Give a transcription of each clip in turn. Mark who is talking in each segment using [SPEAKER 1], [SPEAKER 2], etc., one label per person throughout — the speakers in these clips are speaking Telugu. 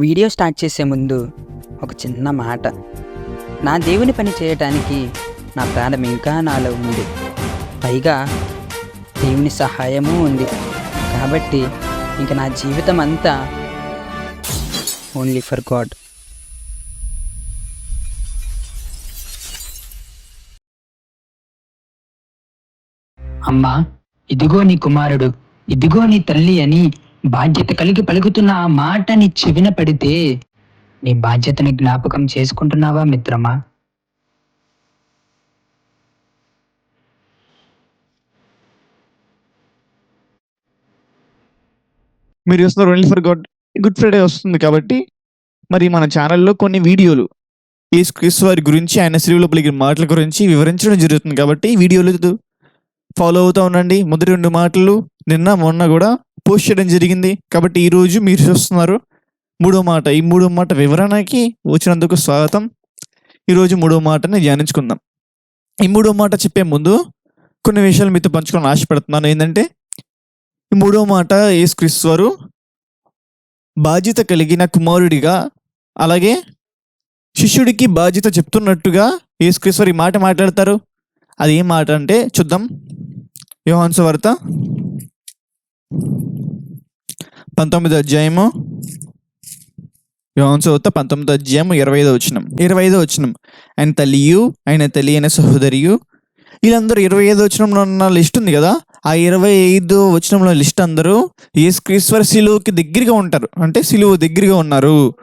[SPEAKER 1] వీడియో స్టార్ట్ చేసే ముందు ఒక చిన్న మాట. నా దేవుని పని చేయటానికి నా ప్రాణం ఇంకా నాలో ఉంది. పైగా దేవుని సహాయము ఉంది. కాబట్టి ఇంక నా జీవితం అంతా ఓన్లీ ఫర్ గాడ్
[SPEAKER 2] అమ్మా ఇదిగో నీ కుమారుడు ఇదిగో నీ తల్లి అని బాధ్యత కలిగి పలుకుతున్న ఆ మాట నీ చెవిన పడితే నీ బాధ్యతని జ్ఞాపకం చేసుకుంటున్నావా మిత్రమా?
[SPEAKER 3] మీరు చూస్తున్నారు only for God Good Friday వస్తుంది కాబట్టి మరి మన ఛానల్లో కొన్ని వీడియోలు యేసు క్రీస్తు వారి గురించి ఆయన శ్రీలో పలికిన మాటల గురించి వివరించడం జరుగుతుంది కాబట్టి వీడియోలు ఫాలో అవుతూ ఉండండి. మొదటి రెండు మాటలు నిన్న మొన్న కూడా పోస్ట్ చేయడం జరిగింది. కాబట్టి ఈరోజు మీరు చూస్తున్నారు మూడో మాట. ఈ మూడో మాట వివరణకి వచ్చినందుకు స్వాగతం. ఈరోజు మూడో మాటని ధ్యానించుకుందాం. ఈ మూడో మాట చెప్పే ముందు కొన్ని విషయాలు మీతో పంచుకోవాలని ఆశపడుతున్నాను. ఏంటంటే ఈ మూడో మాట యేసుక్రీస్తు వారు బాధ్యత కలిగిన కుమారుడిగా అలాగే శిష్యుడికి బాధ్యత చెప్తున్నట్టుగా యేసుక్రీస్తు ఈ మాట మాట్లాడతారు. అది ఏం మాట అంటే చూద్దాం. యోహాన్సు వార్త పంతొమ్మిది అధ్యాయము యోన్ వార్త పంతొమ్మిది అధ్యాయము ఇరవై ఐదో వచ్చినం ఇరవై ఐదో వచ్చినం ఆయన తల్లియు ఆయన తల్లి అయిన సహోదరియు. వీళ్ళందరూ ఇరవై ఐదో వచనంలో ఉన్న లిస్ట్ ఉంది కదా? ఆ ఇరవై ఐదు వచనంలో లిస్ట్ అందరూ యేసుక్రీశ్వర శిలువుకి దగ్గరగా ఉంటారు. అంటే శిలువు దగ్గరగా ఉన్నారు.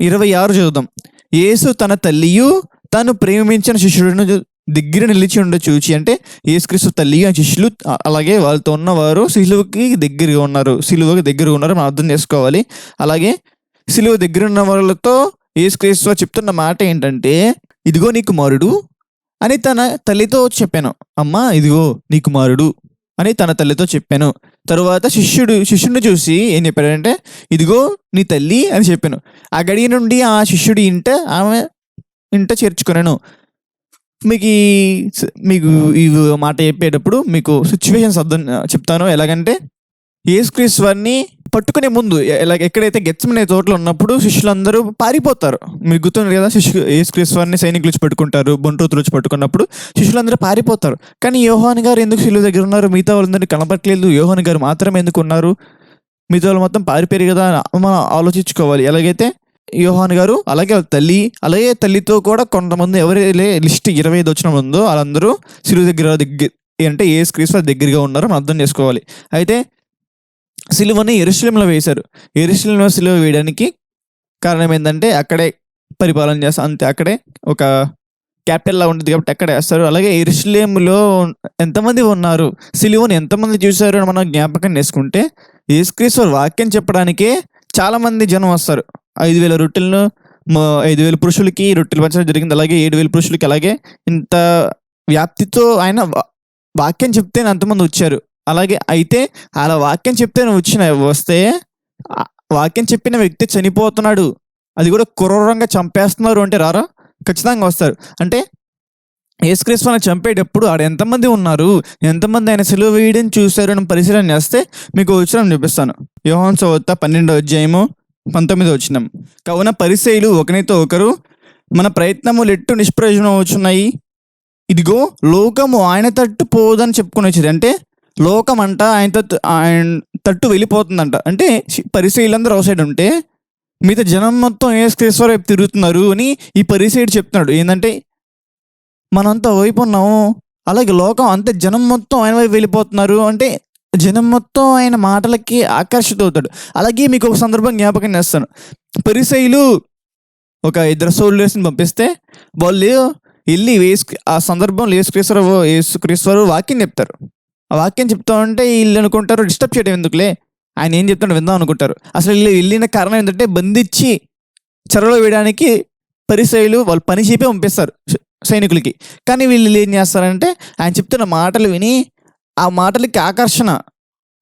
[SPEAKER 3] ఇరవై ఆరు చదువుదాం. యేసు తన తల్లియు తను ప్రేమించిన శిష్యుడిని దగ్గర నిలిచి ఉండ చూచి అంటే యేసుక్రీస్తు తల్లి ఆ శిష్యులు అలాగే వాళ్ళతో ఉన్నవారు శిలువకి దగ్గరగా ఉన్నారు. శిలువకి దగ్గరగా ఉన్నారు మనం అర్థం చేసుకోవాలి. అలాగే శిలువ దగ్గర ఉన్న వాళ్ళతో యేసుక్రీస్తు చెప్తున్న మాట ఏంటంటే ఇదిగో నీ కుమారుడు అని తన తల్లితో చెప్పాను. అమ్మా ఇదిగో నీ కుమారుడు అని తన తల్లితో చెప్పాను. తరువాత శిష్యుడు శిష్యుడిని చూసి ఏం చెప్పాడంటే ఇదిగో నీ తల్లి అని చెప్పాను. ఆ గడియ నుండి ఆ శిష్యుడి ఇంట ఆమె ఇంట చేర్చుకున్నాను. మీకు ఈ మీకు ఈ మాట చెప్పేటప్పుడు మీకు సిచ్యువేషన్స్ అర్థం చెప్తాను. ఎలాగంటే యేసుక్రీస్తు వారిని పట్టుకునే ముందు ఎలా ఎక్కడైతే గెచ్చమనే తోటలో ఉన్నప్పుడు శిష్యులందరూ పారిపోతారు. మీకు గుర్తుంది కదా శిష్యు యేసుక్రీస్తు వారిని సైనికులు పట్టుకుంటారు బొంటూతులు వచ్చి పట్టుకున్నప్పుడు శిష్యులందరూ పారిపోతారు. కానీ యోహాన్ గారు ఎందుకు శిలువ దగ్గర ఉన్నారు? మిగతా వాళ్ళందరినీ కనపట్లేదు యోహాన్ గారు మాత్రం ఎందుకు ఉన్నారు? మిగతా వాళ్ళు మొత్తం పారిపోయారు కదా అని మనం ఆలోచించుకోవాలి. ఎలాగైతే యోహాన్ గారు అలాగే వాళ్ళ తల్లి అలాగే తల్లితో కూడా కొంతమంది ఎవరైతే లిస్ట్ ఇరవై ఐదు వచ్చిన ఉందో వాళ్ళందరూ సిలువ దగ్గర దగ్గర అంటే ఏ క్రీస్తు దగ్గరగా ఉన్నారో మనం అర్థం చేసుకోవాలి. అయితే సిలువని ఎరుశలంలో వేశారు. ఎరుశలంలో సిలువ వేయడానికి కారణం ఏంటంటే అక్కడే పరిపాలన చేస్తారు అంతే అక్కడే ఒక క్యాపిటల్ లా ఉంటుంది కాబట్టి అక్కడే వేస్తారు. అలాగే ఎరుశలేంలో ఎంతమంది ఉన్నారు సిలువను ఎంతమంది చూశారు అని మనం జ్ఞాపకం చేసుకుంటే యేసుక్రీస్తు వాక్యం చెప్పడానికే చాలామంది జనం వస్తారు. ఐదు వేల రొట్టెలను ఐదు వేల పురుషులకి రొట్టెలు పంచడం జరిగింది. అలాగే ఏడు వేల పురుషులకి అలాగే ఇంత వ్యాప్తితో ఆయన వాక్యం చెప్తే అంతమంది వచ్చారు. అలాగే అయితే అలా వాక్యం చెప్తే వచ్చిన వస్తే వాక్యం చెప్పిన వ్యక్తి చనిపోతున్నాడు. అది కూడా క్రూరంగా చంపేస్తున్నారు అంటే రారా? ఖచ్చితంగా వస్తారు. అంటే యేసుక్రీస్తుని చంపేటప్పుడు ఆడ ఎంతమంది ఉన్నారు? ఎంతమంది ఆయన సెలవు వేయడం చూశారు అని పరిశీలన చేస్తే మీకు వచ్చిన చూపిస్తాను. యోహన్ చదువుతా పన్నెండో అధ్యాయము పంతొమ్మిదో వచ్చినం కావున పరిచయులు ఒకరితో ఒకరు మన ప్రయత్నములు ఎట్టు నిష్ప్రయోజనం అవుతున్నాయి ఇదిగో లోకము ఆయన తట్టు పోదని చెప్పుకొని వచ్చేది. అంటే లోకం అంట ఆయన తట్టు ఆయన తట్టు వెళ్ళిపోతుందంట. అంటే పరిశైలందరూ ఒక సైడ్ ఉంటే మిగతా జనం మొత్తం ఏసుకేశ్వర వైపు తిరుగుతున్నారు అని ఈ పరిసైడ్ చెప్తున్నాడు. ఏంటంటే మనంతా వైపు ఉన్నాము. అలాగే లోకం అంతే జనం మొత్తం ఆయన వైపు వెళ్ళిపోతున్నారు. అంటే జనం మొత్తం ఆయన మాటలకి ఆకర్షిత అవుతాడు అలాగే మీకు ఒక సందర్భం జ్ఞాపకం చేస్తాను. పరిసైలు ఒక ఇద్దరు సోల్డర్స్ని పంపిస్తే వాళ్ళు వెళ్ళి వేసు ఆ సందర్భంలో యేసుక్రీశ్వర యేసుక్రీశ్వరు వాక్యం చెప్తారు. ఆ వాక్యం చెప్తా ఉంటే వీళ్ళు అనుకుంటారు డిస్టర్బ్ చేయడం ఎందుకులే? ఆయన ఏం చెప్తాడు విందాం అనుకుంటారు. అసలు వీళ్ళు వెళ్ళిన కారణం ఏంటంటే బంధించి చెరలో వేయడానికి పరిసైలు వాళ్ళు పని చెప్పి పంపిస్తారు సైనికులకి. కానీ వీళ్ళు ఏం చేస్తారంటే ఆయన చెప్తున్న మాటలు విని ఆ మాటలకి ఆకర్షణ.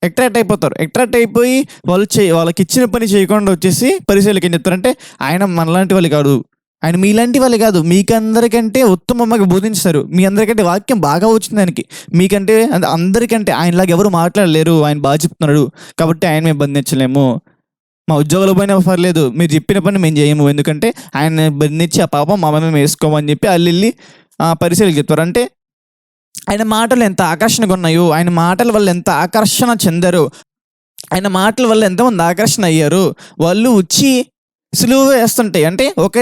[SPEAKER 3] అట్రాక్ట్ అయిపోతారు. అట్రాక్ట్ అయిపోయి వాళ్ళు చే వాళ్ళకి ఇచ్చిన పని చేయకుండా వచ్చేసి పరిశీలకి ఏం చెప్తారంటే ఆయన మనలాంటి వాళ్ళు కాదు. ఆయన మీలాంటి వాళ్ళు కాదు. మీకందరికంటే ఉత్తమమ్మకి బోధించారు. మీ అందరికంటే వాక్యం బాగా వచ్చింది ఆయనకి. మీకంటే అందరికంటే ఆయనలాగా ఎవరు మాట్లాడలేరు. ఆయన బాగా చెప్తున్నాడు. కాబట్టి ఆయన మేము బంధించలేము. మా ఉద్యోగాలు పోయినా పర్లేదు. మీరు చెప్పిన పని మేము చేయము. ఎందుకంటే ఆయన బంధించి ఆ పాపం మా మేము వేసుకోమని చెప్పి వాళ్ళు వెళ్ళి పరిశీలకి చెప్తారు. అంటే ఆయన మాటలు ఎంత ఆకర్షణగా ఉన్నాయో ఆయన మాటల వల్ల ఎంత ఆకర్షణ చెందరు ఆయన మాటల వల్ల ఎంతమంది ఆకర్షణ అయ్యారు వాళ్ళు వచ్చి సులువు వేస్తుంటాయి. అంటే ఒక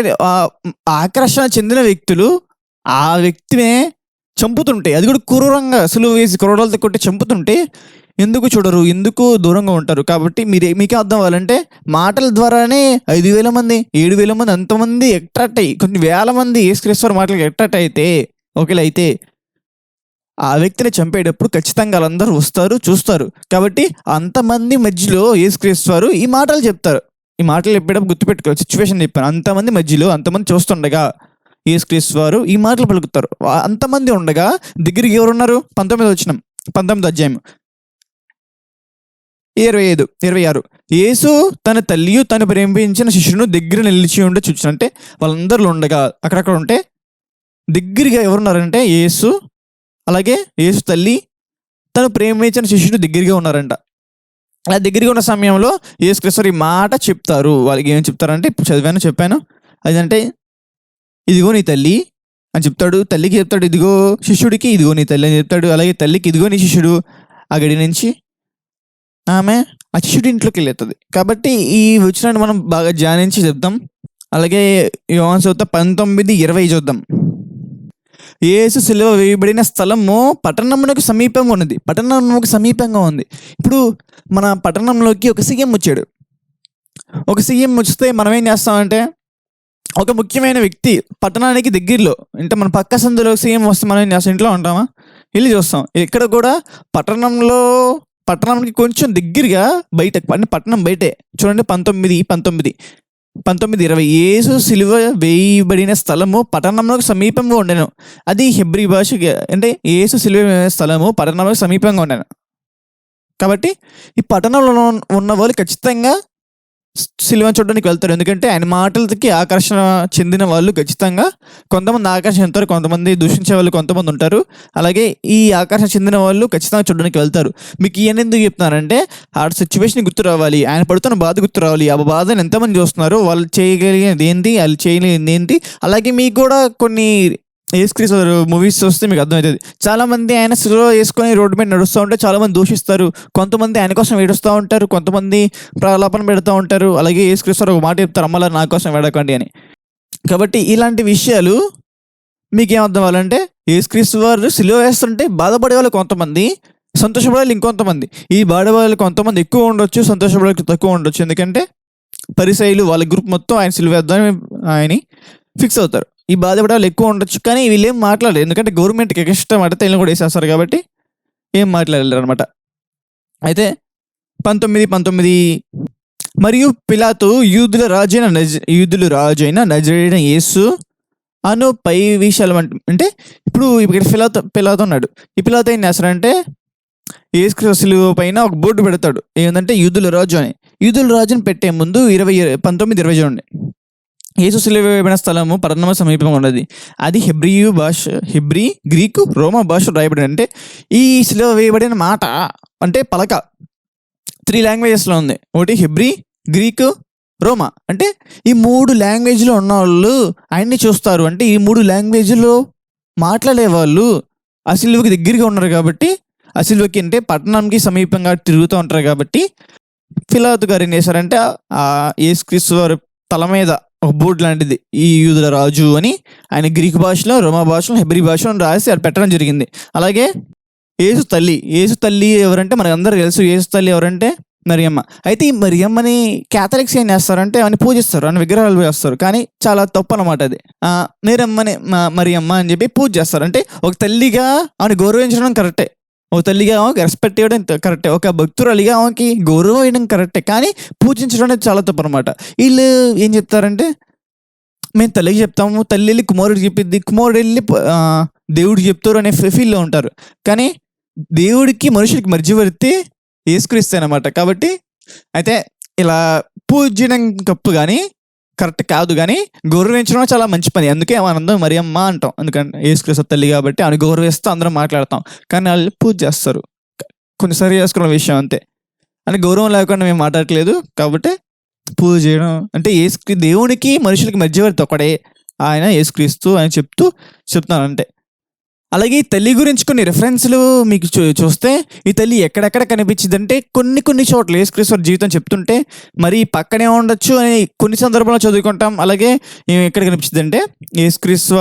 [SPEAKER 3] ఆకర్షణ చెందిన వ్యక్తులు ఆ వ్యక్తినే చంపుతుంటాయి. అది కూడా క్రూరంగా సులువు వేసి క్రూరాలతో కొట్టి చంపుతుంటే ఎందుకు చూడరు ఎందుకు దూరంగా ఉంటారు? కాబట్టి మీరు మీకే అర్థం అవ్వాలంటే మాటల ద్వారానే ఐదు వేల మంది ఏడు వేల మంది అంతమంది అట్రాక్ట్ అయ్యి కొన్ని వేల మంది ఏసుక్రీశ్వర మాటలకు అట్రాక్ట్ అయితే ఒకవేళ అయితే ఆ వ్యక్తిని చంపేటప్పుడు ఖచ్చితంగా వాళ్ళందరూ వస్తారు చూస్తారు. కాబట్టి అంతమంది మధ్యలో యేసుక్రీస్తు ఈ మాటలు చెప్తారు. ఈ మాటలు చెప్పేటప్పుడు గుర్తుపెట్టుకో సిచ్యువేషన్ చెప్పాను. అంతమంది మధ్యలో అంతమంది చూస్తుండగా ఏసుక్రీస్తు వారు ఈ మాటలు పలుకుతారు. అంతమంది ఉండగా దగ్గరికి ఎవరున్నారు? పంతొమ్మిది వచ్చినాం పంతొమ్మిది అధ్యాయం. ఇరవై ఐదు ఇరవై ఆరు. యేసు తన తల్లియు తను ప్రేమించిన శిష్యును దగ్గర నిలిచి ఉండే చూచిన. అంటే వాళ్ళందరిలో ఉండగా అక్కడక్కడ ఉంటే దగ్గరగా ఎవరున్నారంటే యేసు అలాగే యేసు తల్లి తను ప్రేమించిన శిష్యుడు దగ్గరగా ఉన్నారంట. అలా దగ్గరగా ఉన్న సమయంలో యేసు ఈ మాట చెప్తారు. వాళ్ళకి ఏం చెప్తారంటే ఇప్పుడు చదివాను చెప్పాను. అదంటే ఇదిగో నీ తల్లి అని చెప్తాడు. తల్లికి చెప్తాడు ఇదిగో శిష్యుడికి ఇదిగో నీ తల్లి అని చెప్తాడు. అలాగే తల్లికి ఇదిగో నీ శిష్యుడు ఆ గడి నుంచి ఆమె ఆ శిష్యుడి ఇంట్లోకి వెళ్ళేస్తుంది కాబట్టి ఈ వచనాన్ని మనం బాగా ధ్యానించి చెప్దాం. అలాగే యోహాన్ చదువుతా పంతొమ్మిది ఇరవై చూద్దాం. యేసు సిలువ వేయబడిన స్థలము పట్టణమునకు సమీపంగా ఉన్నది. పట్టణమునకు సమీపంగా ఉంది. ఇప్పుడు మన పట్టణంలోకి ఒక సీఎం వచ్చాడు. ఒక సీఎం వచ్చితే మనం ఏం చేస్తామంటే ఒక ముఖ్యమైన వ్యక్తి పట్టణానికి దగ్గరలో అంటే మన పక్క సందులో సీఎం వస్తే మనం ఏం చేస్తాం? ఇంట్లో ఉంటామా? వెళ్ళి చూస్తాం. ఇక్కడ కూడా పట్టణంలో పట్టణానికి కొంచెం దగ్గరగా బయట అంటే పట్టణం బయటే. చూడండి పంతొమ్మిది పంతొమ్మిది. పంతొమ్మిది ఇరవై ఏసు సిలువ వేయబడిన స్థలము పట్టణంలో సమీపంగా ఉండను. అది హెబ్రి భాష అంటే ఏసు సిలువ స్థలము పట్టణంలో సమీపంగా ఉండను. కాబట్టి ఈ పట్టణంలో ఉన్న వాళ్ళు ఖచ్చితంగా సిల్వని చూడడానికి వెళ్తారు. ఎందుకంటే ఆయన మాటలకి ఆకర్షణ చెందిన వాళ్ళు ఖచ్చితంగా. కొంతమంది ఆకర్షణ చెందుతారు. కొంతమంది దూషించే వాళ్ళు కొంతమంది ఉంటారు. అలాగే ఈ ఆకర్షణ చెందిన వాళ్ళు ఖచ్చితంగా చూడడానికి వెళ్తారు. మీకు ఇవన్నీ ఎందుకు చెప్తున్నానంటే ఆ సిచ్యువేషన్ గుర్తు రావాలి. ఆయన పడుతున్న బాధ గుర్తు రావాలి. ఆ బాధను ఎంతమంది చూస్తున్నారు వాళ్ళు చేయగలిగినది ఏంటి? వాళ్ళు చేయలేనిది ఏంటి? అలాగే మీకు కూడా కొన్ని ఏస్క్రీస్ మూవీస్ చూస్తే మీకు అర్థమవుతుంది. చాలా మంది ఆయన స్లో వేసుకొని రోడ్డు మీద నడుస్తూ ఉంటే చాలామంది దూషిస్తారు. కొంతమంది ఆయన కోసం ఏడుస్తూ ఉంటారు. కొంతమంది ప్రలాపన పెడుతూ ఉంటారు. అలాగే ఏసుక్రీస్తు ఒక మాట చెప్తారు అమ్మలా నా కోసం వేడకండి అని. కాబట్టి ఇలాంటి విషయాలు మీకేం అర్థం అవ్వాలంటే ఏసుక్రీస్తు వారు సిలువ వేస్తుంటే బాధపడే వాళ్ళు కొంతమంది సంతోషపడే వాళ్ళు ఇంకొంతమంది. ఈ బాధపడే వాళ్ళు కొంతమంది ఎక్కువ ఉండొచ్చు సంతోషపడే తక్కువ ఉండొచ్చు. ఎందుకంటే పరిసైలు వాళ్ళ గ్రూప్ మొత్తం ఆయన సిలువ వేద్దామని ఆయన ఫిక్స్ అవుతారు. ఈ బాధపడే ఎక్కువ ఉండొచ్చు కానీ వీళ్ళు ఏం మాట్లాడరు ఎందుకంటే గవర్నమెంట్కి ఇష్టం అంటే తెలుగు కూడా వేసేస్తారు కాబట్టి ఏం మాట్లాడలేరు అనమాట అయితే పంతొమ్మిది పంతొమ్మిది మరియు పిలాతు యూదుల రాజైన నజ యూదులు రాజైన నజరైన యేసు అను పై విషయాలు అంటే ఇప్పుడు ఇక్కడ పిలాతో పిలాతో ఉన్నాడు. ఈ పిలాత ఏం చేస్తాడంటే ఏసుక్రీస్తులు పైన ఒక బోర్డు పెడతాడు. ఏంటంటే యూదుల రాజు అని. యూదుల రాజుని పెట్టే ముందు ఇరవై పంతొమ్మిది ఇరవై చూడండి. యేసు సిలువ వేయబడిన స్థలము పట్టణమ సమీపంగా ఉన్నది. అది హెబ్రియు భాష హెబ్రి గ్రీకు రోమా భాష రాయబడిన అంటే ఈ సిలువ వేయబడిన మాట అంటే పలక. త్రీ లాంగ్వేజెస్లో ఉంది. ఒకటి హెబ్రి గ్రీకు రోమా. అంటే ఈ మూడు లాంగ్వేజ్లో ఉన్న వాళ్ళు ఆయన్ని చూస్తారు. అంటే ఈ మూడు లాంగ్వేజ్లో మాట్లాడే వాళ్ళు ఆ సిలువకి దగ్గరగా ఉన్నారు కాబట్టి ఆ సిలువకి అంటే పట్టణంకి సమీపంగా తిరుగుతూ ఉంటారు కాబట్టి ఫిలాతు గారు ఏం చేశారంటే ఆ యేసుక్రీస్తు వారి తల మీద ఒక బోర్డు లాంటిది. ఈ యూదుల రాజు అని ఆయన గ్రీక్ భాషలో రోమా భాషలో హెబ్రి భాషలో రాసి అది పెట్టడం జరిగింది. అలాగే ఏసు తల్లి. ఏసు తల్లి ఎవరంటే మనకు అందరూ తెలుసు ఏసు తల్లి ఎవరంటే మరియమ్మ. అయితే ఈ మరియమ్మని క్యాథలిక్స్ ఏం చేస్తారంటే ఆమెను పూజిస్తారు అని విగ్రహాలు వేస్తారు. కానీ చాలా తప్పు అనమాట అది మీరమ్మని మరియమ్మ అని చెప్పి పూజ చేస్తారు. అంటే ఒక తల్లిగా ఆమెను గౌరవించడం కరెక్టే. ఓ తల్లిగా ఆమెకి రెస్పెక్ట్ ఇవ్వడం కరెక్టే ఒక భక్తురాలిగా ఆమెకి గౌరవం ఇవ్వడం కరెక్టే కానీ పూజించడం అనేది చాలా తప్పు అనమాట వీళ్ళు ఏం చెప్తారంటే మేము తల్లికి చెప్తాము తల్లి వెళ్ళి కుమారుడు చెప్పింది కుమారుడు వెళ్ళి దేవుడు చెప్తారు అనే ఫీల్లో ఉంటారు. కానీ దేవుడికి మనుషులకి మధ్యవర్తి ఏసుక్రీస్తే అనమాట కాబట్టి అయితే ఇలా పూజడం తప్పు కానీ కరెక్ట్ కాదు కానీ గౌరవించడం చాలా మంచి పని. అందుకే మనందరం మరి అమ్మ అంటాం. ఎందుకంటే ఏసుక్రీస్తు తల్లి కాబట్టి ఆమె గౌరవిస్తూ అందరం మాట్లాడతాం. కానీ వాళ్ళు పూజ చేస్తారు. కొన్నిసారి చేసుకున్న విషయం అంతే. అని గౌరవం లేకుండా మేము మాట్లాడట్లేదు. కాబట్టి పూజ చేయడం అంటే ఏసు దేవునికి మనుషులకి మధ్యవర్తి ఒకడే ఆయన ఏసుక్రీస్తు ఆయన చెప్తూ చెప్తానంటే అంటే అలాగే ఈ తల్లి గురించి కొన్ని రెఫరెన్స్లు మీకు చూ చూస్తే ఈ తల్లి ఎక్కడెక్కడ కనిపించింది అంటే కొన్ని కొన్ని చోట్ల యేసుక్రీశ్వర జీవితం చెప్తుంటే మరి పక్కనే ఉండొచ్చు అని కొన్ని సందర్భాల్లో చదువుకుంటాం. అలాగే ఎక్కడ కనిపించింది అంటే యేసుక్రీస్తు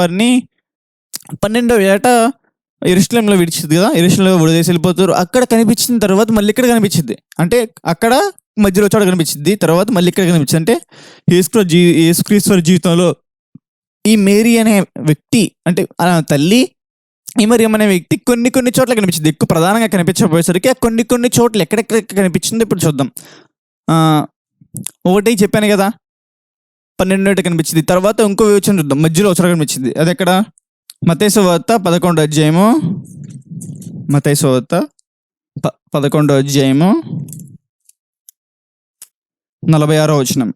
[SPEAKER 3] పన్నెండవ ఏట ఎరుస్లేంలో విడిచింది కదా ఎరుస్లేంలో వదిలేసి వెళ్ళిపోతారు. అక్కడ కనిపించిన తర్వాత మళ్ళీ ఇక్కడ కనిపించింది. అంటే అక్కడ మధ్యలో చోట కనిపించింది తర్వాత మళ్ళీ ఇక్కడ కనిపించింది. అంటే యేసుక్ర జీ యేసుక్రీశ్వర జీవితంలో ఈ మేరీ అనే వ్యక్తి అంటే ఆ తల్లి ఈ మరియం అనే వ్యక్తి కొన్ని కొన్ని చోట్ల కనిపించింది. ఎక్కువ ప్రధానంగా కనిపించకపోయేసరికి కొన్ని కొన్ని చోట్ల ఎక్కడెక్కడ కనిపించింది ఇప్పుడు చూద్దాం. ఒకటి చెప్పాను కదా. పన్నెండు ఏట కనిపించింది. తర్వాత ఇంకో వివచన చూద్దాం. మధ్యలో ఒకసారి కనిపించింది. అది ఎక్కడ? మతేసు వార్త పదకొండు అధ్యాయము. మతేసు వార్త ప పదకొండో అధ్యాయము. నలభై ఆరో వచనం.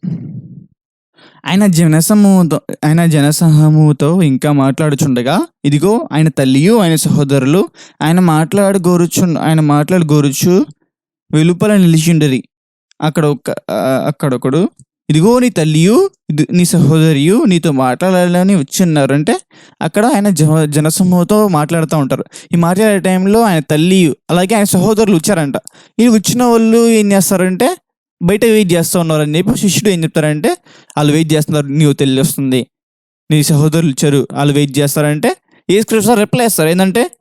[SPEAKER 3] ఆయన జనసమూహంతో ఆయన జనసమూహంతో ఇంకా మాట్లాడుచుండగా ఇదిగో ఆయన తల్లియు ఆయన సహోదరులు ఆయన మాట్లాడుగోరుచు ఆయన మాట్లాడుగోరుచు వెలుపల నిలిచిండరి. అక్కడ ఒక అక్కడొకడు ఇదిగో నీ తల్లియు ఇది నీ సహోదరియు నీతో మాట్లాడాలని వచ్చిన్నారు అంటే అక్కడ ఆయన జన జనసమూహంతో మాట్లాడుతూ ఉంటారు. ఈ మాట్లాడే టైంలో ఆయన తల్లి అలాగే ఆయన సహోదరులు వచ్చారంట. ఈ వచ్చిన వాళ్ళు ఏం చేస్తారంటే బయట వెయిట్ చేస్తూ ఉన్నారు అని చెప్పి శిష్యుడు ఏం చెప్తారంటే వాళ్ళు వెయిట్ చేస్తున్నారు నీవు తెలియస్తుంది. నీ సహోదరులు ఇచ్చారు వాళ్ళు వెయిట్ చేస్తారంటే ఏ స్క్రిప్ట్ రిప్లై ఇస్తారు ఏంటంటే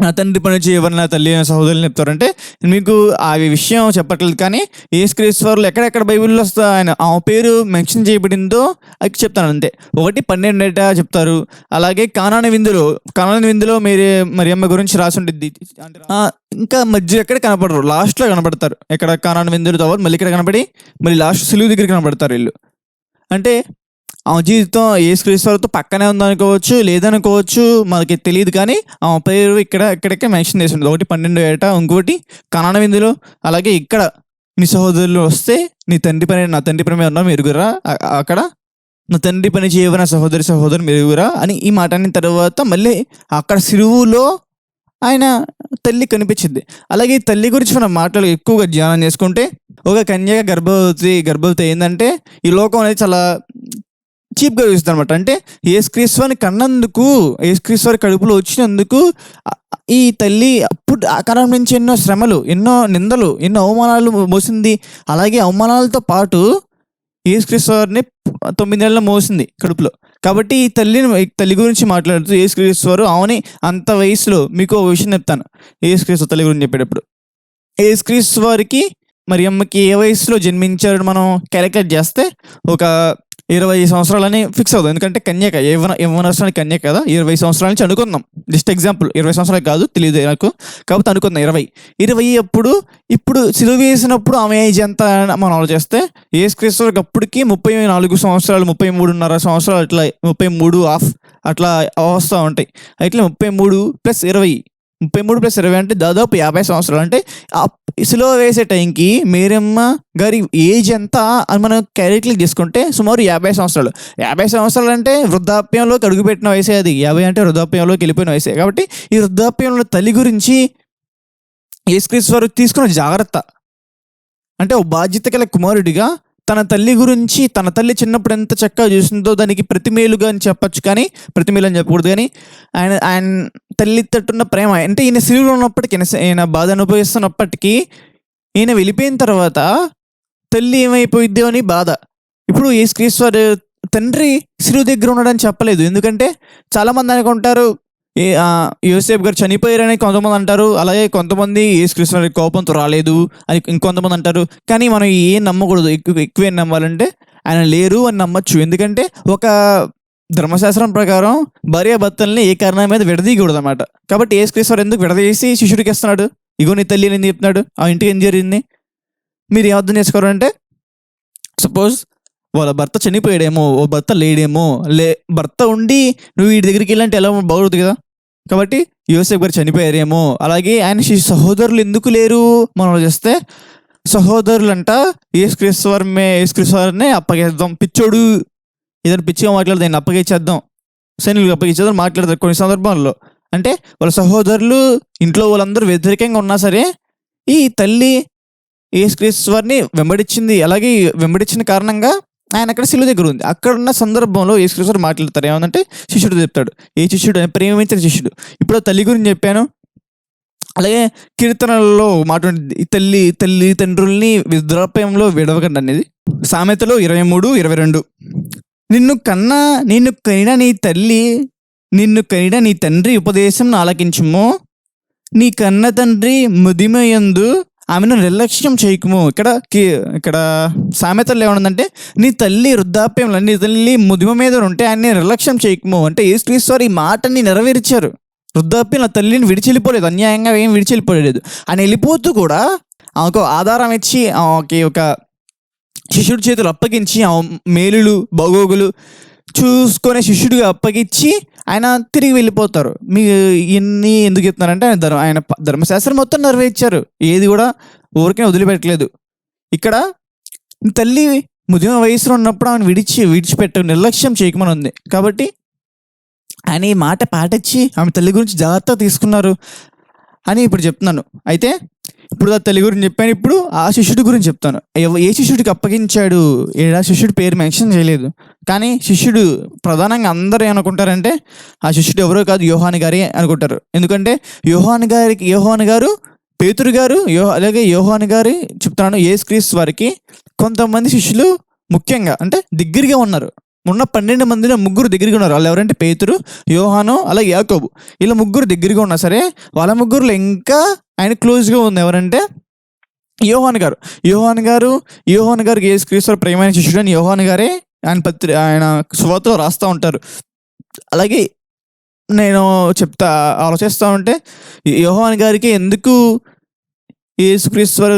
[SPEAKER 3] నా తండ్రి పని నుంచి ఎవరు నా తల్లి సహోదరులు చెప్తారంటే మీకు ఆ విషయం చెప్పట్లేదు కానీ ఏ స్క్రీశ్వర్లు ఎక్కడెక్కడ బైబిల్లో వస్తా ఆయన ఆ పేరు మెన్షన్ చేయబడిందో అది చెప్తాను అంతే. ఒకటి పన్నెండు ఏటా చెప్తారు. అలాగే కానాన విందులో కానాన విందులో మీరు మరి అమ్మ గురించి రాసి ఉంటుంది ఇంకా మధ్య ఎక్కడ కనపడరు. లాస్ట్లో కనపడతారు. ఎక్కడ కానాన విందులు తర్వాత మళ్ళీ ఇక్కడ కనపడి మళ్ళీ లాస్ట్ సిలువు దగ్గర కనపడతారు వీళ్ళు. అంటే ఆమె జీవితం ఏ పక్కనే ఉందనుకోవచ్చు లేదనుకోవచ్చు మనకి తెలియదు కానీ ఆమె పేరు ఇక్కడ ఇక్కడికే మెన్షన్ చేసింది ఒకటి పన్నెండు ఏట ఇంకోటి కన్నడ విందులో అలాగే ఇక్కడ నీ సహోదరులు వస్తే నీ తండ్రి పని నా తండ్రి పని మీద ఉన్నా మెరుగురా అక్కడ నా తండ్రి పని చేయవ? నా సహోదరి సహోదరు మెరుగురా అని ఈ మాట అన్న తర్వాత మళ్ళీ అక్కడ సిరువులో ఆయన తల్లి కనిపించింది. అలాగే ఈ తల్లి గురించి మనం మాటలు ఎక్కువగా ధ్యానం చేసుకుంటే ఒక కన్యగా గర్భవతి గర్భవతి ఏంటంటే ఈ లోకం అనేది చాలా చీప్గా చూస్తుంది అనమాట అంటే ఏసుక్రీశ్వరిని కన్నందుకు ఏసుక్రీశ్వరి కడుపులో వచ్చినందుకు ఈ తల్లి అప్పుడు ఆ కాలం నుంచి ఎన్నో శ్రమలు ఎన్నో నిందలు ఎన్నో అవమానాలు మోసింది. అలాగే అవమానాలతో పాటు ఏసుక్రీశ్వరిని తొమ్మిది నెలలు మోసింది కడుపులో. కాబట్టి ఈ తల్లిని తల్లి గురించి మాట్లాడుతూ ఏసుక్రీశ్వరు అవుని అంత వయసులో మీకు ఒక విషయం చెప్తాను. ఏసుక్రీశ్వర తల్లి గురించి చెప్పేటప్పుడు. ఏసుక్రీశ్వరికి మరి అమ్మకి ఏ వయసులో జన్మించారని మనం క్యాలిక్యులేట్ చేస్తే ఒక ఇరవై సంవత్సరాలని ఫిక్స్ అవుతుంది ఎందుకంటే కన్యక యవ్వన యవ్వనవసరానికి కన్యక కదా? ఇరవై సంవత్సరాల నుంచి అనుకుందాం. జస్ట్ ఎగ్జాంపుల్ ఇరవై సంవత్సరాలు కాదు తెలియదు నాకు. కాకపోతే అనుకుందాం ఇరవై. ఇరవై అప్పుడు ఇప్పుడు సిలువ వేసినప్పుడు ఆమె ఏజ్ ఎంత మనం ఆలోచిస్తే ఏ క్రీస్తుకి అప్పటికి ముప్పై నాలుగు సంవత్సరాలు ముప్పై మూడున్నర సంవత్సరాలు అట్లా ముప్పై మూడు ఆఫ్ అట్లా వస్తూ ఉంటాయి. అట్లా ముప్పై మూడు ప్లస్ ఇరవై ముప్పై మూడు ప్లస్ ఇరవై అంటే దాదాపు యాభై సంవత్సరాలు. అంటే ఇసులో వేసే టైంకి మీరమ్మ గారి ఏజ్ ఎంత అని మనం క్యాలిక్యులేట్ చేసుకుంటే సుమారు యాభై సంవత్సరాలు. యాభై సంవత్సరాలు అంటే వృద్ధాప్యంలోకి అడుగుపెట్టిన వయసే అది. యాభై అంటే వృద్ధాప్యంలోకి వెళ్ళిపోయిన వయసే. కాబట్టి ఈ వృద్ధాప్యంలో తల్లి గురించి యేసుక్రీశ్వరు తీసుకున్న జాగ్రత్త. అంటే ఓ బాధ్యత గల కుమారుడిగా తన తల్లి గురించి తన తల్లి చిన్నప్పుడు ఎంత చక్కగా చూసిందో దానికి ప్రతిమేలుగా అని చెప్పచ్చు కానీ ప్రతిమేలు అని చెప్పకూడదు కానీ ఆయన ఆయన తల్లి తట్టున్న ప్రేమ. అంటే ఈయన సిలువలో ఉన్నప్పటికీ ఈయన బాధ అనుభవిస్తున్నప్పటికీ ఈయన వెళ్ళిపోయిన తర్వాత తల్లి ఏమైపోయిద్దో అని బాధ. ఇప్పుడు ఈ తండ్రి సిలువ దగ్గర ఉన్నాడని చెప్పలేదు. ఎందుకంటే చాలామంది అనుకుంటారు ఏ గారు చనిపోయారని కొంతమంది అంటారు అలాగే కొంతమంది యేసుక్రీస్తు కోపంతో రాలేదు అని ఇంకొంతమంది అంటారు. కానీ మనం ఏం నమ్మకూడదు. ఎక్కువ ఎక్కువ ఏం నమ్మాలంటే ఆయన లేరు అని నమ్మచ్చు. ఎందుకంటే ఒక ధర్మశాస్త్రం ప్రకారం భార్య భర్తల్ని ఏ కారణం మీద విడదీయకూడదు అనమాట కాబట్టి ఏసుక్రీశ్వరు ఎందుకు విడదీసి శిష్యుడికి ఇస్తున్నాడు? ఇగో నీ తల్లి అని చెప్తున్నాడు? ఆ ఇంటికి ఏం జరిగింది? మీరు ఏం అర్థం చేసుకోరంటే సపోజ్ వాళ్ళ భర్త చనిపోయాడేమో ఓ భర్త లేడేమో లే భర్త ఉండి నువ్వు వీటి దగ్గరికి వెళ్ళంటే ఎలా బాగుంది కదా? కాబట్టి యోసేఫ్ గారు చనిపోయారేమో అలాగే ఆయన శిశు సహోదరులు ఎందుకు లేరు? మనం చేస్తే సహోదరులంట ఏసుక్రీశ్వరమే ఏసుక్రీశ్వరనే అప్పగేద్దాం పిచ్చోడు. ఏదైనా పిచ్చిగా మాట్లాడితే ఆయన అప్పగించేద్దాం సైనికులకు అప్పగించేద్దాం మాట్లాడతారు కొన్ని సందర్భాల్లో. అంటే వాళ్ళ సహోదరులు ఇంట్లో వాళ్ళందరూ వ్యతిరేకంగా ఉన్నా సరే ఈ తల్లి ఏసుక్రీశ్వర్ని వెంబడించింది. అలాగే వెంబడించిన కారణంగా ఆయన అక్కడ శిలువ దగ్గర ఉంది. అక్కడ ఉన్న సందర్భంలో ఏసుక్రీశ్వర్ మాట్లాడతారు. ఏమంటే శిష్యుడు చెప్తాడు. ఏ శిష్యుడు? అని ప్రేమించిన శిష్యుడు. ఇప్పుడు తల్లి గురించి చెప్పాను. అలాగే కీర్తనలలో మాట ఈ తల్లి తల్లి తండ్రుల్ని వృద్ధాప్యంలో విడవకండి అనేది. సామెతలో ఇరవై మూడు ఇరవై రెండు. నిన్ను కన్నా నిన్ను కనిన నీ తల్లి నిన్ను కనిన నీ తండ్రి ఉపదేశం ఆలకించుము నీ కన్న తండ్రి ముదిమయందు ఆమెను నిర్లక్ష్యం చేయకుము. ఇక్కడ ఇక్కడ సామెతలు ఏమన్నదంటే నీ తల్లి వృద్ధాప్యంలో నీ తల్లి ముదిమ మీద ఉంటే ఆయన్ని నిర్లక్ష్యం చేయకుము. అంటే యేసుక్రీస్తు వారు ఈ మాటని నెరవేర్చారు. వృద్ధాప్యం నా తల్లిని విడిచెళ్ళిపోలేదు అన్యాయంగా ఏం విడిచెళ్ళిపోలేదు ఆయన వెళ్ళిపోతూ కూడా ఆమెకు ఆధారం ఇచ్చి ఆమెకి ఒక శిష్యుడి చేతులు అప్పగించి ఆ మేలులు బగోగులు చూసుకునే శిష్యుడిగా అప్పగించి ఆయన తిరిగి వెళ్ళిపోతారు. మీ ఇన్ని ఎందుకు చెప్తున్నారంటే ఆయన ధర్మ ఆయన ధర్మశాస్త్రం మొత్తం నెరవేర్చారు. ఏది కూడా ఊరికే వదిలిపెట్టలేదు. ఇక్కడ తల్లి ముదిమ వయసులో ఉన్నప్పుడు ఆమెను విడిచి విడిచిపెట్ట నిర్లక్ష్యం చేయకమని ఉంది. కాబట్టి ఆయన ఈ మాట పాటించి ఆమె తల్లి గురించి జాగ్రత్త తీసుకున్నారు అని ఇప్పుడు చెప్తున్నాను. అయితే ఇప్పుడు ఆ తల్లి గురించి చెప్పాను ఇప్పుడు ఆ శిష్యుడి గురించి చెప్తాను. ఏ శిష్యుడికి అప్పగించాడు? ఏడా శిష్యుడి పేరు మెన్షన్ చేయలేదు. కానీ శిష్యుడు ప్రధానంగా అందరూ ఏమనుకుంటారంటే ఆ శిష్యుడు ఎవరో కాదు యోహాని గారి అనుకుంటారు. ఎందుకంటే యోహాన్ గారికి యోహాని గారు పేతురు గారు యో అలాగే యోహాని గారి చెప్తున్నాను యేసుక్రీస్తు వారికి కొంతమంది శిష్యులు ముఖ్యంగా అంటే దగ్గరగా ఉన్నారు. ఉన్న పన్నెండు మందిలో ముగ్గురు దగ్గరగా ఉన్నారు. వాళ్ళు ఎవరంటే పేతురు యోహాను అలాగే యాకోబు. ఇలా ముగ్గురు దగ్గరగా ఉన్నా సరే వాళ్ళ ముగ్గురులో ఇంకా ఆయన క్లోజ్గా ఉంది ఎవరంటే యోహాన్ గారు. యోహాన్ గారు యోహాన్ గారికి ఏ క్రీస్తు ప్రేమైన శిష్యుడు అని యోహాన్ గారే ఆయన పత్రి ఆయన సువార్తలో రాస్తూ ఉంటారు. అలాగే నేను చెప్తా ఆలోచిస్తూ ఉంటే యోహాన్ గారికి ఎందుకు యేసుక్రీస్తు వారు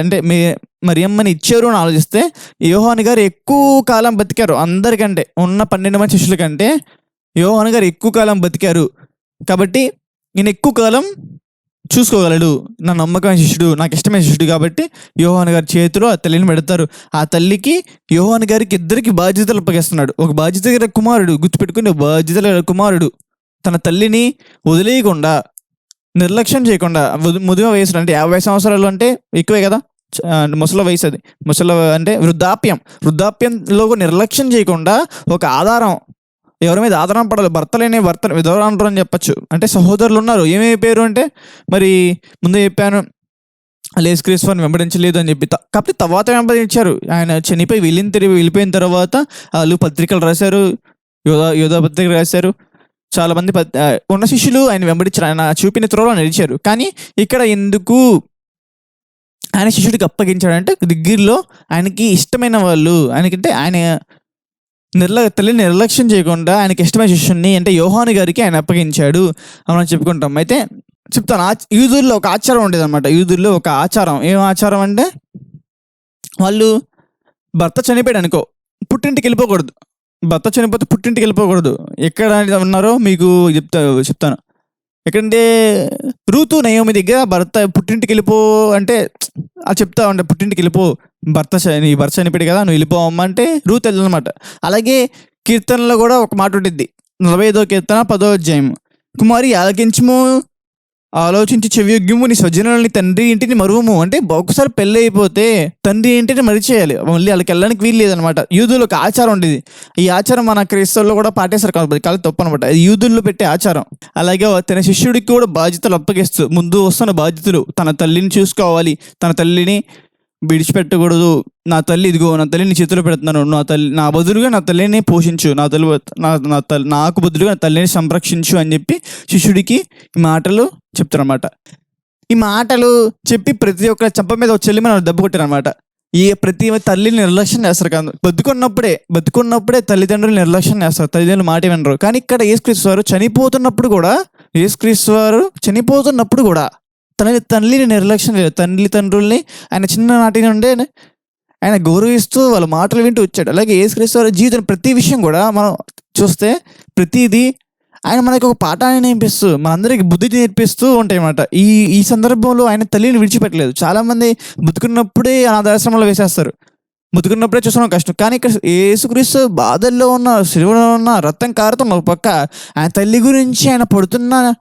[SPEAKER 3] అంటే మీ మరియమ్మని ఇచ్చారు అని ఆలోచిస్తే యోహాన్ గారు ఎక్కువ కాలం బతికారు అందరికంటే ఉన్న పన్నెండు మంది శిష్యుల కంటే యోహాన్ గారు ఎక్కువ కాలం బతికారు. కాబట్టి ఈయన ఎక్కువ కాలం చూసుకోగలడు. నా నమ్మకమైన శిష్యుడు నాకు ఇష్టమైన శిష్యుడు కాబట్టి యోహాన్ గారి చేతిలో ఆ తల్లిని పెడతారు. ఆ తల్లికి యోహాన్ గారికి ఇద్దరికి బాధ్యతలు అప్పగిస్తున్నాడు. ఒక బాధ్యత గల కుమారుడు గుర్తుపెట్టుకుని బాధ్యతల గల కుమారుడు తన తల్లిని వదిలేయకుండా నిర్లక్ష్యం చేయకుండా ముదిమ వయసులో అంటే యాభై సంవత్సరాలు అంటే ఎక్కువే కదా? చ- ముసల వయసు అది. ముసల అంటే వృద్ధాప్యం. వృద్ధాప్యంలో నిర్లక్ష్యం చేయకుండా ఒక ఆధారం ఎవరి మీద ఆధారం పడాలి? భర్త లేని భర్త విధవరాంటారు అని చెప్పచ్చు. అంటే సహోదరులు ఉన్నారు. ఏమేమి పేరు అంటే మరి ముందే చెప్పాను లేస్ లేస్క్రీస్వాన్ని వెంబడించలేదు అని చెప్పి. కాబట్టి కాకపోతే తర్వాత వెంబడించారు. ఆయన చనిపోయి వెళ్ళిన తిరిగి వెళ్ళిపోయిన తర్వాత వాళ్ళు పత్రికలు రాశారు యోధా యోధా పత్రిక రాశారు. చాలామంది ఉన్న శిష్యులు ఆయన వెంబడించారు. ఆయన చూపిన త్రోలో నడిచారు. కానీ ఇక్కడ ఎందుకు ఆయన శిష్యుడికి అప్పగించాడంటే దగ్గరలో ఆయనకి ఇష్టమైన వాళ్ళు ఆయనకంటే ఆయన నిర్ల తల్లిని నిర్లక్ష్యం చేయకుండా ఆయనకి ఇష్టమైన శిష్యుని అంటే యోహాను గారికి ఆయన అప్పగించాడు అని మనం చెప్పుకుంటాం. అయితే చెప్తాను ఆ యూదుల్లో ఒక ఆచారం ఉండేది అనమాట యూదుల్లో ఒక ఆచారం. ఏం ఆచారం అంటే వాళ్ళు భర్త చనిపోయాడు అనుకో పుట్టింటికి వెళ్ళిపోకూడదు. భర్త చనిపోతే పుట్టింటికి వెళ్ళిపోకూడదు. ఎక్కడ ఉన్నారో మీకు చెప్తా చెప్తాను. ఎక్కడంటే రూతు నయోమి దగ్గర భర్త పుట్టింటికి వెళ్ళిపో అంటే అది చెప్తా ఉంటే పుట్టింటికి వెళ్ళిపో భర్త నీ భర్త చనిపోయాడు కదా నువ్వు వెళ్ళిపోవమ్మంటే రూత్ వెళ్ళనమాట అలాగే కీర్తనలో కూడా ఒక మాట ఉంటుంది నలభై ఐదో కీర్తన పదో అధ్యాయం కుమారి ఆలకించము ఆలోచించి చెవియొగ్యము నీ స్వజనులని తండ్రి ఇంటిని మరువము. అంటే ఒకసారి పెళ్ళి అయిపోతే తండ్రి ఇంటిని మరిచేయాలి మళ్ళీ వాళ్ళకి వెళ్ళడానికి వీలు లేదనమాట. యూదులు ఒక ఆచారం ఉండేది ఈ ఆచారం మన క్రైస్తవుల్లో కూడా పాటేశారు కాబట్టి కాదు తప్పు అనమాట. అది యూదుల్లో పెట్టే ఆచారం. అలాగే తన శిష్యుడికి కూడా బాధ్యతలు అప్పగిస్తూ ముందు వస్తున్న బాధ్యతలు తన తల్లిని చూసుకోవాలి. తన తల్లిని విడిచిపెట్టకూడదు. నా తల్లి ఇదిగో నా తల్లిని చేతిలో పెడుతున్నాను. నా తల్లి నా బదులుగా నా తల్లిని పోషించు. నా తల్లి నా నా తల్లి నాకు బదులుగా నా తల్లిని సంరక్షించు అని చెప్పి శిష్యుడికి ఈ మాటలు చెప్తారనమాట ఈ మాటలు చెప్పి ప్రతి ఒక్క చెంప మీద ఒక చెల్లి మనం దెబ్బ కొట్టారనమాట ఈ ప్రతి తల్లిని నిర్లక్ష్యం చేస్తారు కాదు. బతుకున్నప్పుడే బతుకున్నప్పుడే తల్లిదండ్రులు నిర్లక్ష్యం చేస్తారు. తల్లిదండ్రులు మాట వినరు. కానీ ఇక్కడ యేసుక్రీస్తు వారు చనిపోతున్నప్పుడు కూడా యేసుక్రీస్తు వారు చనిపోతున్నప్పుడు కూడా తన తల్లిని నిర్లక్ష్యం లేదు తల్లి తండ్రుల్ని ఆయన చిన్ననాటి నుండే ఆయన గౌరవిస్తూ వాళ్ళ మాటలు వింటూ వచ్చాడు. అలాగే యేసుక్రీస్తు వారి జీవితం ప్రతి విషయం కూడా మనం చూస్తే ప్రతిదీ ఆయన మనకు ఒక పాఠాన్ని నేర్పిస్తూ మనందరికీ బుద్ధి నేర్పిస్తూ ఉంటాయి అన్నమాట ఈ ఈ సందర్భంలో ఆయన తల్లిని విడిచిపెట్టలేదు. చాలామంది బతుకున్నప్పుడే అనాథాశ్రమంలో వేసేస్తారు. బతుకున్నప్పుడే చూసుకోవడం కష్టం. కానీ ఇక్కడ యేసుక్రీస్తు బాధల్లో ఉన్న శిలువలో ఉన్న రక్తం కారుతున్న ఒక పక్క ఆయన తల్లి గురించి ఆయన పడుతున్న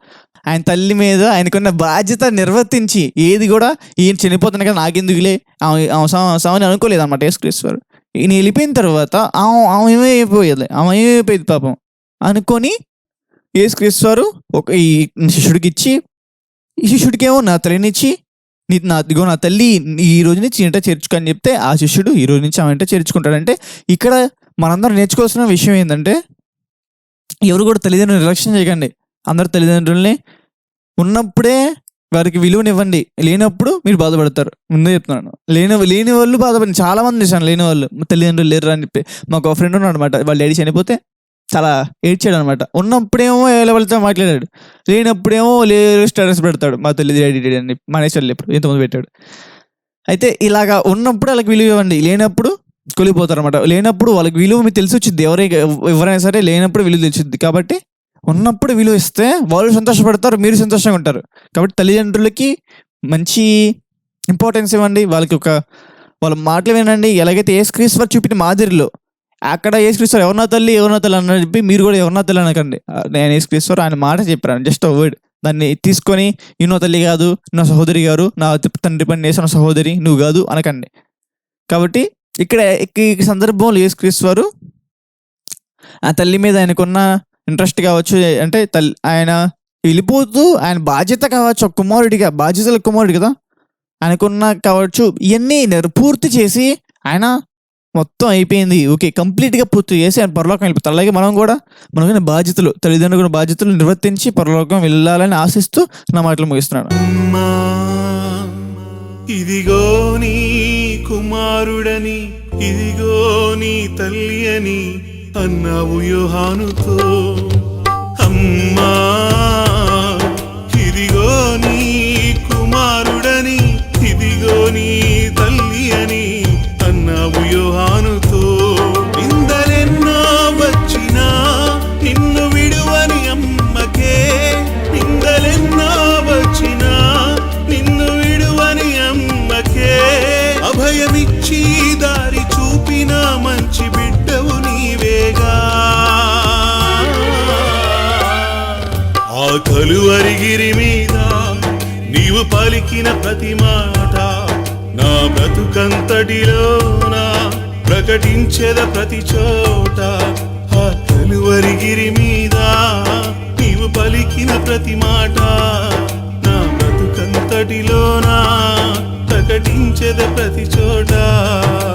[SPEAKER 3] ఆయన తల్లి మీద ఆయనకున్న బాధ్యత నిర్వర్తించి ఏది కూడా ఈయన చనిపోతున్నా కదా నాకెందుకులే? ఆమె ఆమె సమ- అనుకోలేదు అనమాట యేసుక్రీశ్వరు ఈయన వెళ్ళిపోయిన తర్వాత ఆమె ఆమె ఏమైపోయేది ఆమె ఏమైపోయేది పాపం? అనుకొని యేసుక్రీశ్వరు ఒక ఈ శిష్యుడికి ఇచ్చి ఈ శిష్యుడికేమో నా తల్లినిచ్చి నీ నా ఇదిగో నా తల్లి ఈ రోజు నుంచి ఇంట చేర్చుకొని చెప్తే ఆ శిష్యుడు ఈ రోజు నుంచి ఆమె ఇంట చేర్చుకుంటాడంటే ఇక్కడ మనందరం నేర్చుకోవాల్సిన విషయం ఏంటంటే ఎవరు కూడా తల్లిదండ్రులు నిర్లక్ష్యం చేయకండి. అందరు తల్లిదండ్రుల్ని ఉన్నప్పుడే వారికి విలువనివ్వండి. లేనప్పుడు మీరు బాధపడతారు. ముందే చెప్తున్నాను. లేని లేని వాళ్ళు బాధపడి చాలా మంది చూసాను లేని వాళ్ళు. తల్లిదండ్రులు లేరు అని చెప్పి మాకు ఒక ఫ్రెండ్ ఉన్నాడు అనమాట వాళ్ళ డాడీ చనిపోతే చాలా ఏడ్చాడు అనమాట ఉన్నప్పుడేమో వేరే వాళ్ళతో మాట్లాడాడు. లేనప్పుడేమో లేరు స్టేటస్ పెడతాడు. మా తల్లి డాడీ డాడీ అని మానేశాడు ఇప్పుడు ఇంతమంది పెట్టాడు. అయితే ఇలాగా ఉన్నప్పుడు వాళ్ళకి విలువ ఇవ్వండి. లేనప్పుడు కొలిపోతారు అనమాట లేనప్పుడు వాళ్ళకి విలువ మీకు తెలిసి వచ్చింది. ఎవరైనా ఎవరైనా సరే లేనప్పుడు విలువ తెలిసింది కాబట్టి ఉన్నప్పుడు విలువ ఇస్తే వాళ్ళు సంతోషపడతారు మీరు సంతోషంగా ఉంటారు. కాబట్టి తల్లిదండ్రులకి మంచి ఇంపార్టెన్స్ ఇవ్వండి. వాళ్ళకి ఒక వాళ్ళ మాటలు వినండి. ఎలాగైతే ఏ స్క్రీస్ వారు చూపిన మాదిరిలో అక్కడ ఏ స్క్రీస్ వారు ఎవరినా తల్లి ఎవరినా తల్లి అని చెప్పి మీరు కూడా ఎవరినా తల్లి అనకండి. నేను ఏ స్క్రీస్ వారు ఆయన మాట చెప్పాను. జస్ట్ వర్డ్ దాన్ని తీసుకొని ఇన్నో తల్లి కాదు నా సహోదరి గారు నా తండ్రి పని చేసిన సహోదరి నువ్వు కాదు అనకండి. కాబట్టి ఇక్కడ ఈ సందర్భంలో యేసుక్రీస్తు వారు ఆ తల్లి మీద ఆయనకున్న ఇంట్రెస్ట్ కావచ్చు అంటే తల్లి ఆయన వెళ్ళిపోతూ ఆయన బాధ్యత కావచ్చు ఒక కుమారుడిగా బాధ్యతల కుమారుడు కదా ఆయనకున్న కావచ్చు ఇవన్నీ నిర్- పూర్తి చేసి ఆయన మొత్తం అయిపోయింది. ఓకే కంప్లీట్గా పూర్తి చేసి ఆయన పరలోకం వెళ్ళిపోతారు అలాగే మనం కూడా మనకున్న బాధ్యతలు తల్లిదండ్రుల బాధ్యతలు నిర్వర్తించి పరలోకం వెళ్ళాలని ఆశిస్తూ నా మాటలు ముగిస్తున్నాను.
[SPEAKER 4] అమ్మా ఇదిగో నీ కుమారుడని ఇదిగో నీ తల్లి అని అన్నావు యోహానుతో అమ్మా ఇదిగో నీ కుమారుడని ఇదిగో నీ తల్లి అని అన్నావు యోహానుతో లోకంతటిలోన ప్రకటించేద ప్రతి చోట. ఆ మీద నీవు పలికిన ప్రతి మాట. నా బ్రతుకంతటిలోన ప్రకటించేద ప్రతి చోట.